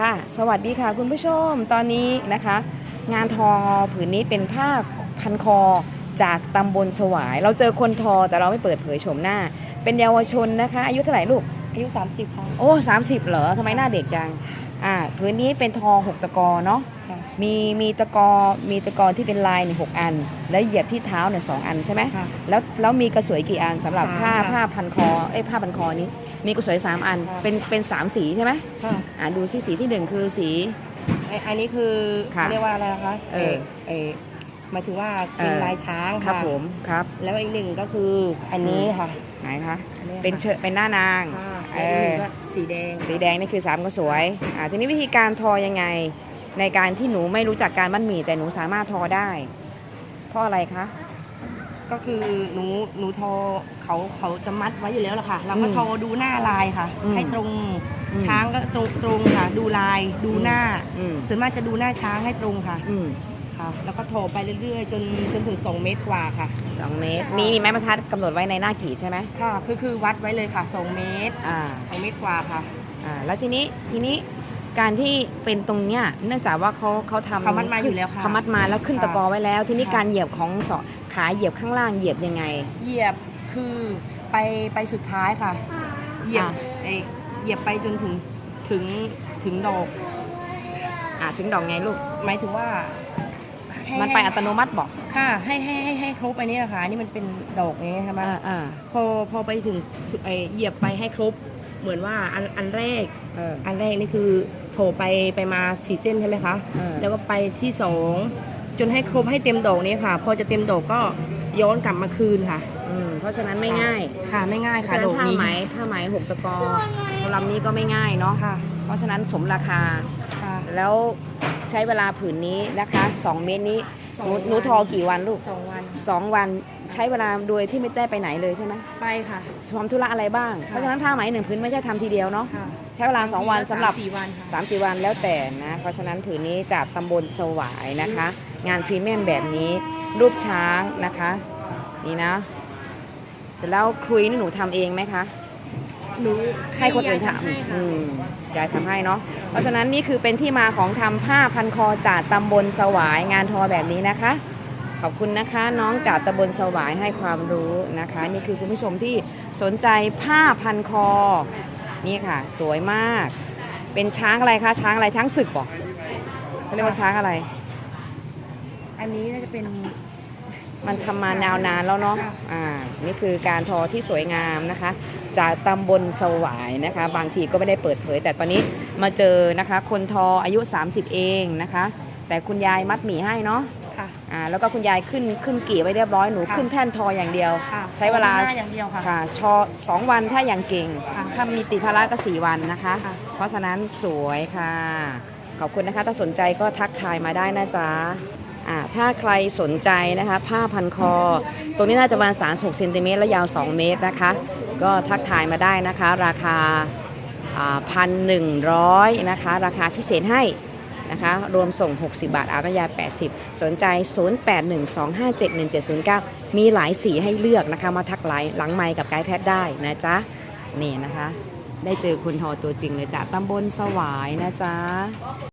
ค่ะ สวัสดีค่ะคุณผู้ชม ตอนนี้นะคะ งานทอผืนนี้เป็นผ้าพันคอจากตำบลสวาย เราเจอคนทอแต่เราไม่เปิดเผยโฉมหน้า เป็นเยาวชนนะคะ อายุเท่าไหร่ลูก อายุ 30ค่ะโอ้สามสิบเหรอทำไมหน้าเด็กจัง อ่าผืนนี้เป็นทอหกตะกอเนาะ ค่ะมีมีตะกอมีตะกอที่เป็นลายเนี่ยหกอัน แล้วเหยียบที่เท้าเนี่ยสองอันใช่ไหม ค่ะ แล้วแล้วมีกระสวยกี่อันสำหรับสามผ้าค่ะ ผ้าพันคอเอ้ยผ้าพันคอนี้ มีกระสวยสามอันค่ะเป็นเป็นสามสีใช่ไหมค่ะอ่าดูสิสีที่หนึ่งคือสี ไอ้อันนี้คือค่ะเรียกว่าอะไรนะคะเออเออหมายถึงว่าเป็นเออลายช้างครับค่ะผมครับ แล้วอีกหนึ่งก็คืออันนี้ค่ะ ไหนคะ อัค่ะ เป็นเชอเป็นหน้านางค่ะเอแล้วอีกหอนึ่งก็สีแดงสีแดงนี่คือสามก็สวยอ่าทีนี้วิธีการทอยังไง ในการที่หนูไม่รู้จักการมัดหมี่แต่หนูสามารถทอได้ เพราะอะไรคะ ก็คือหนูหนูทอ เขาเขาจะมัดไว้อยู่แล้วล่ะค่ะ เราก็อืมทอดูหน้าลายค่ะ อืมให้ตรงอืมช้างก็ตรงตรงค่ะ ดูลายดูหน้าอืม ส่วนมากจะดูหน้าช้างให้ตรงค่ะอืมค่ะ แล้วก็ทอไปเรื่อยๆ จนจนถึง2เมตรกว่าค่ะ สองเมตรมีมีไม้บรรทัดกำหนดไว้ในหน้ากีดใช่ไหมค่ะคือคือวัดไว้เลยค่ะ2เมตรอ่า2เมตรกว่าค่ะ อ่าแล้วทีนี้ทีนี้การที่เป็นตรงเนี้ยเนื่องจากว่าเขาเขาทำเขามัดมาอยู่แล้วค่ะเขามัดมาแล้วขึ้นค่ะตะกอไว้แล้ว ทีนี้ค่ะ การเหยียบของสอขาเหยียบข้างล่างเหยียบยังไง เหยียบ คือไปไปสุดท้ายค่ะ เหยียบอะ ไอเหยียบไปจนถึงถึงถึงดอก อ่าถึงดอกไงลูก หมายถึงว่าให้มันไปอัตโนมัติบอกค่ะ ให้ให้ให้ให้ครบไปนี่ค่ะอันนี่มันเป็นดอกนี้ใช่ไหม อ่าอ่าพอพอไปถึงสุดไอเหยียบไปให้ครบ เหมือนว่าอันอันแรก เออ อันแรกนี่คือโถไปไปมาสี่เส้นใช่ไหมคะ เออ แล้วก็ไปที่สองจนให้ครบให้เต็มดอกนี้ค่ะ พอจะเต็มดอกก็ ย้อนกลับมาคืนค่ะ อืมเพราะฉะนั้นไม่ง่ายค่ะไม่ง่ายค่ะฉะดนั้นอกผ้านี้ไหมผ้าไหมหกตะกอลำนี้ก็ไม่ง่ายเนาะค่ะเพราะฉะนั้นสมราคา ค่ะ แล้ว ใช้เวลาผืนนี้นะคะสองเมตรนี้สองหนูวันหนูทอกี่วันลูกสองวันสองวันใช้เวลาโดยที่ไม่ได้ไปไหนเลยใช่ไหมไปค่ะทำธุระอะไรบ้าง เพราะฉะนั้นผ้าไหมหนึ่งผืนไม่ใช่ทำทีเดียวเนาะค่ะใช้เวลา 2 วันสำหรับสี่วันค่ะ3ามสี่วันแล้วแต่นะเพราะฉะนั้นผืนนี้จากตำบลสวายนะคะ งานพรีเมียมแบบนี้รูปช้างนะคะ นี่นะ เสร็จแล้วครุยนี่หนูทำเองไหมคะ หนูให้คนอื่นยายทำให้ค่ะอืมยายทำให้เนาะ เพราะฉะนั้นนี่คือเป็นที่มาของทำผ้าพันคอจากตำบลสวายงานทอแบบนี้นะคะ ขอบคุณนะคะ น้องจากตำบลสวายให้ความรู้นะคะ นี่คือคุณผู้ชมที่สนใจผ้าพันคอ นี่ค่ะ สวยมาก เป็นช้างอะไรคะ ช้างอะไรช้างศึกบอกเขาเรียกว่าช้างอะไร อันนี้น่าจะเป็น มันทำมานานานแล้วเนาะค่ะอ่า นี่คือการทอที่สวยงามนะคะ จากตำบลสวายนะคะ บางทีก็ไม่ได้เปิดเผย แต่ตอนนี้มาเจอนะคะ คนทออายุ 30 เองนะคะ แต่คุณยายมัดหมี่ให้เนาะค่ะ อ่า แล้วก็คุณยายขึ้นขึ้นกี่ไว้เรียบร้อย หนูค่ะขึ้นแท่นทออย่างเดียว ค่ะใช้เวลาหน้อย่างเดียวค่ะค่ะชอสองวันถ้าอย่างเก่ง ค่ะถ้ามีติดภาระก็4วันนะคะ ค่ะ เพราะฉะนั้นสวยค่ะ ขอบคุณนะคะ ถ้าสนใจก็ทักทายมาได้นะจ๊ะอ่า ถ้าใครสนใจนะคะ ผ้าพันคอ ตรงนี้น่าจะประมาณ36เซนติเมตรและยาว 2 เมตรนะคะ ก็ทักทายมาได้นะคะ ราคาพันหนึ่งร้อยนะคะ ราคาพิเศษให้นะคะ รวมส่ง 60 บาท อารยา 80 สนใจ 0812571709 มีหลายสีให้เลือกนะคะ มาทักไลน์หลังไมค์กับไกด์แพทย์ได้นะจ๊ะ นี่นะคะ ได้เจอคุณทอตัวจริงเลยจากตำบลสวายนะจ๊ะ